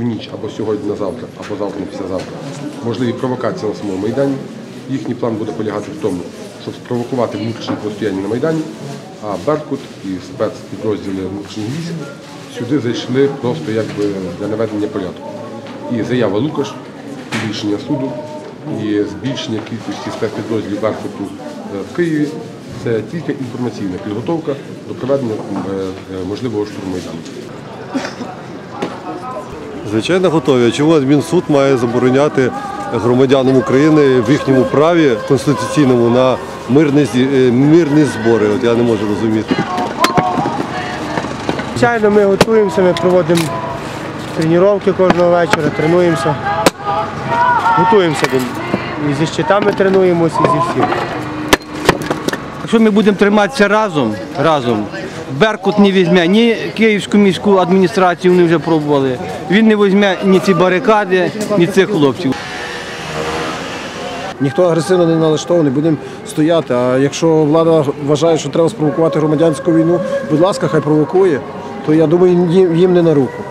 в ніч або сьогодні на завтра, або завтра на післязавтра можливі провокації на самому Майдані. Їхній план буде полягати в тому, щоб спровокувати внутрішнє протистояння на Майдані, а Беркут і спецпідрозділи внутрішніх військ сюди зайшли просто якби для наведення порядку. І заява Лукаш, збільшення суду і збільшення кількості спецпідрозділів Беркуту е, в Києві це тільки інформаційна підготовка до проведення е, е, можливого штурму Майдану. Звичайно, готові. А Чому адмінсуд має забороняти громадянам України в їхньому праві конституційному на мирні, е, мирні збори? От я не можу розуміти. Звичайно, ми готуємося, ми проводимо тренування кожного вечора, тренуємося. Готуємося і зі щитами тренуємося, і зі всім. Якщо ми будемо триматися разом, разом, Беркут не візьме ні Київську міську адміністрацію, вони вже пробували. Він не візьме ні ці барикади, ні цих хлопців. Ніхто агресивно не налаштований, будемо стояти. А якщо влада вважає, що треба спровокувати громадянську війну, будь ласка, хай провокує, то я думаю, їм не на руку.